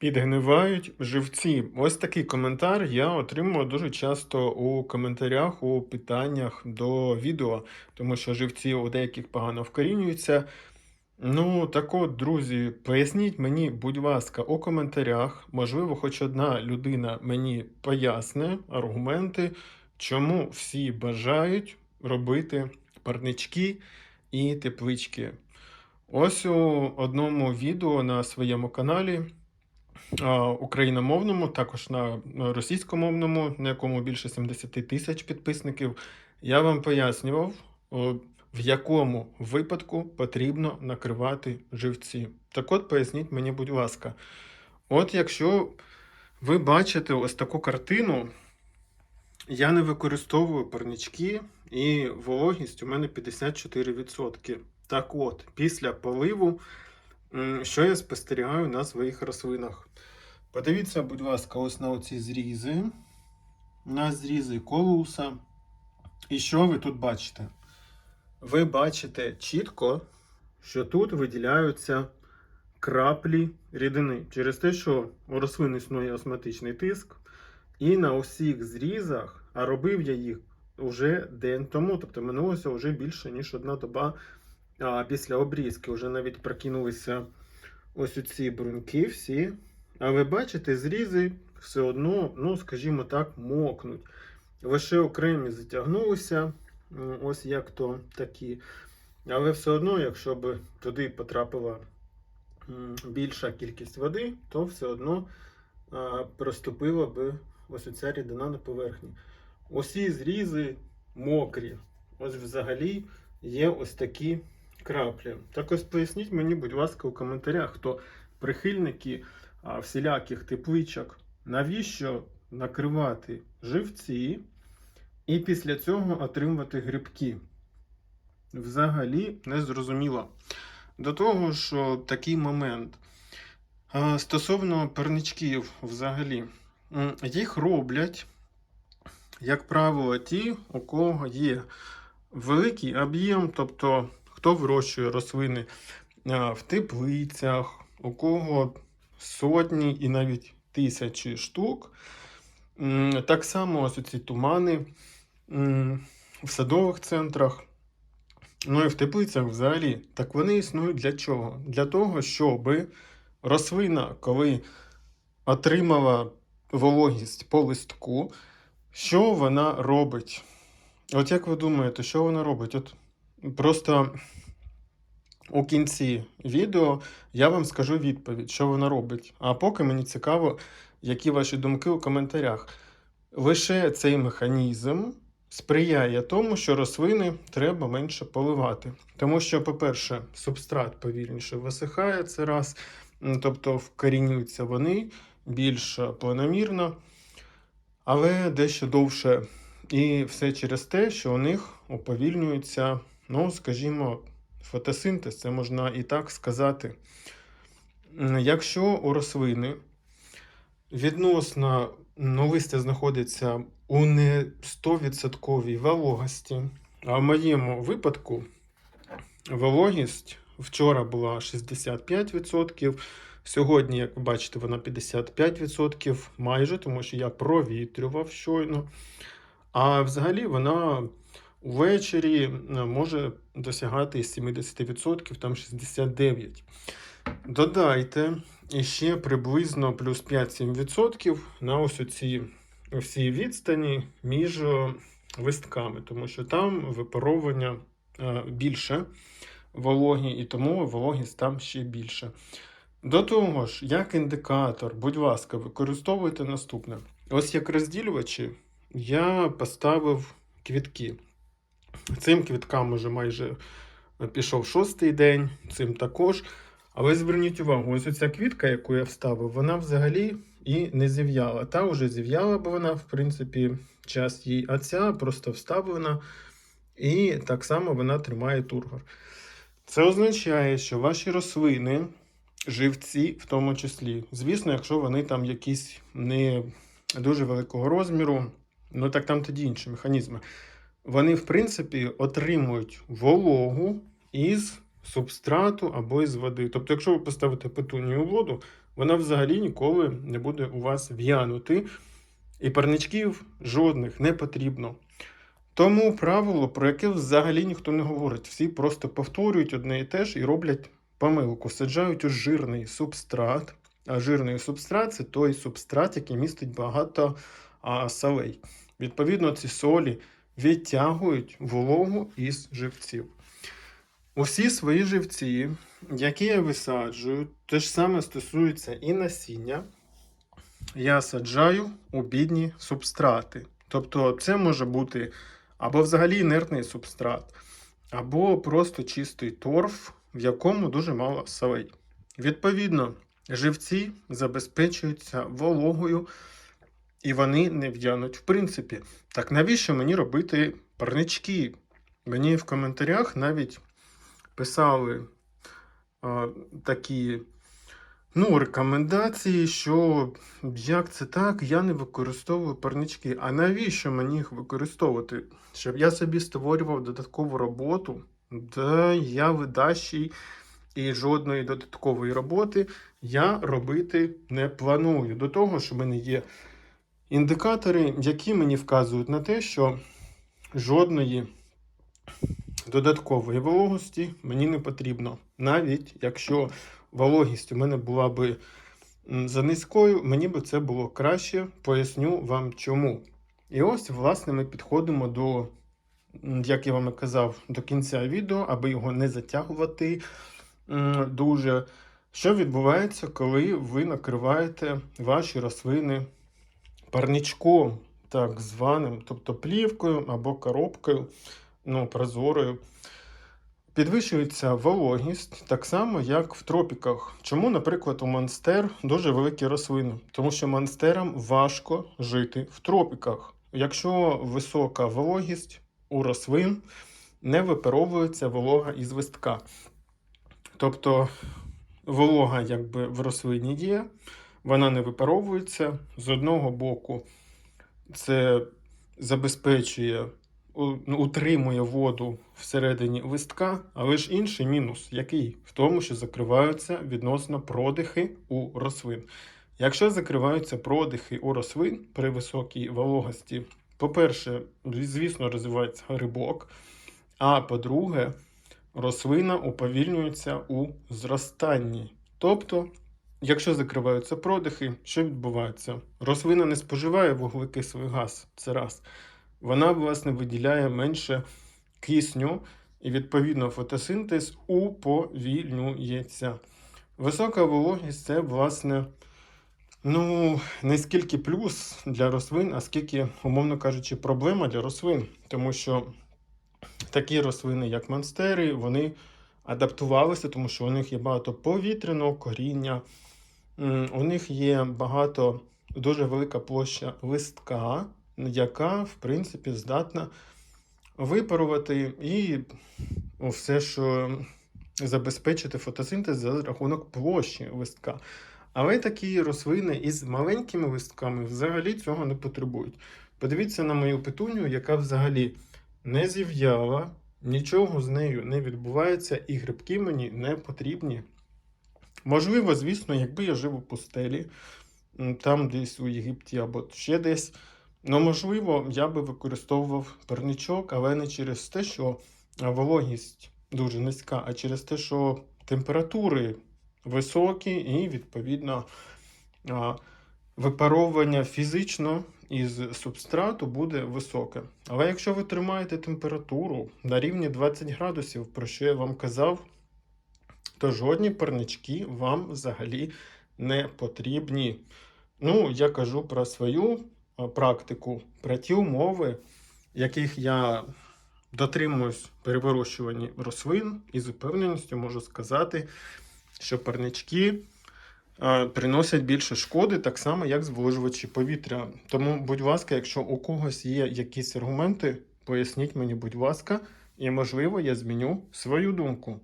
Підгнивають живці. Ось такий коментар я отримую дуже часто у коментарях, у питаннях до відео, тому що живці у деяких погано вкорінюються. Ну, так от, друзі, поясніть мені, будь ласка, у коментарях, можливо, хоч одна людина мені поясне аргументи, чому всі бажають робити парнички і теплички. Ось у одному відео на своєму каналі україномовному, також на російськомовному, на якому більше 70 тисяч підписників, я вам пояснював, в якому випадку потрібно накривати живці. Так от поясніть мені, будь ласка. От якщо ви бачите ось таку картину, я не використовую парнички, і вологість у мене 54%. Так от, після поливу, що я спостерігаю на своїх рослинах. Подивіться, будь ласка, ось на оці зрізи, на зрізи колуса. І що ви тут бачите? Ви бачите чітко, що тут виділяються краплі рідини через те, що у рослин існує осмотичний тиск, і на усіх зрізах, а робив я їх вже день тому, тобто минулося вже більше, ніж одна доба а, після обрізки. Вже навіть прокинулися ось оці бруньки всі. А ви бачите, зрізи все одно, ну, скажімо так, мокнуть. Лише окремі затягнулися, ось як то такі. Але все одно, якщо б туди потрапила більша кількість води, то все одно проступила б ось оця рідина на поверхні. Усі зрізи мокрі. Ось взагалі є ось такі краплі. Так ось поясніть мені, будь ласка, у коментарях, хто прихильники а, всіляких тепличок, навіщо накривати живці і після цього отримувати грибки. Взагалі не зрозуміло. До того ж, такий момент. А, Стосовно парничків, взагалі, їх роблять, як правило, ті, у кого є великий об'єм, тобто хто вирощує рослини в теплицях, у кого сотні і навіть тисячі штук. Так само ось ці тумани в садових центрах. Ну і в теплицях взагалі. Так вони існують для чого? Для того, щоб рослина, коли отримала вологість по листку, що вона робить? От як ви думаєте, що вона робить? От просто у кінці відео я вам скажу відповідь, що вона робить. А поки мені цікаво, які ваші думки у коментарях. Лише цей механізм сприяє тому, що рослини треба менше поливати. Тому що, по-перше, субстрат повільніше висихає це раз, тобто вкорінюються вони більш планомірно, але дещо довше. І все через те, що у них уповільнюється, ну, скажімо, фотосинтез, це можна і так сказати. Якщо у рослини відносно ну, листя знаходиться у не 100% вологості, а в моєму випадку вологість вчора була 65%, сьогодні, як ви бачите, вона 55% майже, тому що я провітрював щойно. А взагалі вона увечері може досягати 70%, там 69%. Додайте іще приблизно плюс 5-7% на ось оці всі відстані між е, листками, тому що там випаровування е, більше вологі, і тому вологість там ще більше. До того ж, як індикатор, будь ласка, використовуйте наступне. Ось як розділювачі я поставив квітки. Цим квіткам уже майже пішов шостий день, цим також. Але зверніть увагу, ось ця квітка, яку я вставив, вона взагалі і не зів'яла. Та вже зів'яла, бо вона, в принципі, час їй, а ця просто вставлена, і так само вона тримає тургор. Це означає, що ваші рослини, живці в тому числі, звісно, якщо вони там якісь не дуже великого розміру, ну так там тоді інші механізми. Вони, в принципі, отримують вологу із субстрату або із води. Тобто, якщо ви поставите петунію у воду, вона взагалі ніколи не буде у вас в'янути, і парничків жодних не потрібно. Тому правило, про яке взагалі ніхто не говорить, всі просто повторюють одне і те ж і роблять помилку, саджають у жирний субстрат. А жирний субстрат це той субстрат, який містить багато а, солей. Відповідно, ці солі відтягують вологу із живців. Усі свої живці, які я висаджую, те ж саме стосується і насіння, я саджаю у бідні субстрати. Тобто, це може бути або взагалі інертний субстрат, або просто чистий торф, в якому дуже мало солей. Відповідно, живці забезпечуються вологою і вони не в'януть. В принципі, так навіщо мені робити парнички? Мені в коментарях навіть писали а, такі ну, рекомендації, що як це так, я не використовую парнички. А навіщо мені їх використовувати? Щоб я собі створював додаткову роботу, де я видащий і жодної додаткової роботи я робити не планую. До того, що в мене є індикатори, які мені вказують на те, що жодної додаткової вологості мені не потрібно. Навіть якщо вологість у мене була би за низькою, мені би це було краще. Поясню вам чому. І ось, власне, ми підходимо до, як я вам і казав, до кінця відео, аби його не затягувати дуже. Що відбувається, коли ви накриваєте ваші рослини парничком, так званим, тобто плівкою або коробкою, ну, прозорою. Підвищується вологість так само, як в тропіках. Чому, наприклад, у монстер дуже великі рослини? Тому що монстерам важко жити в тропіках. Якщо висока вологість у рослин, не випаровується волога із листка. Тобто волога якби в рослині є, вона не випаровується. З одного боку, це забезпечує, ну, утримує воду всередині листка, але ж інший мінус, який? В тому, що закриваються відносно продихи у рослин. Якщо закриваються продихи у рослин при високій вологості, по-перше, звісно, розвивається грибок, а по-друге, рослина уповільнюється у зростанні. Тобто, якщо закриваються продихи, що відбувається? Рослина не споживає вуглекислий газ, це раз. Вона, власне, виділяє менше кисню, і, відповідно, фотосинтез уповільнюється. Висока вологість це, власне, ну, не скільки плюс для рослин, а скільки, умовно кажучи, проблема для рослин. Тому що такі рослини, як монстери, вони адаптувалися, тому що у них є багато повітряного коріння, у них є багато, дуже велика площа листка, яка, в принципі, здатна випарувати і все, що забезпечити фотосинтез за рахунок площі листка. Але такі рослини із маленькими листками взагалі цього не потребують. Подивіться на мою петуню, яка взагалі не зів'яла, нічого з нею не відбувається, і грибки мені не потрібні. Можливо, звісно, якби я жив у пустелі, там десь у Єгипті або ще десь. Ну, можливо, я би використовував парничок, але не через те, що вологість дуже низька, а через те, що температури високі, і, відповідно, випаровування фізично із субстрату буде високе. Але якщо ви тримаєте температуру на рівні 20 градусів, про що я вам казав, то жодні парнички вам взагалі не потрібні. Ну, я кажу про свою практику, про ті умови, яких я дотримуюсь при вирощуванні рослин, і з упевненістю можу сказати, що парнички приносять більше шкоди, так само, як зволожувачі повітря. Тому, будь ласка, якщо у когось є якісь аргументи, поясніть мені, будь ласка, і можливо, я зміню свою думку.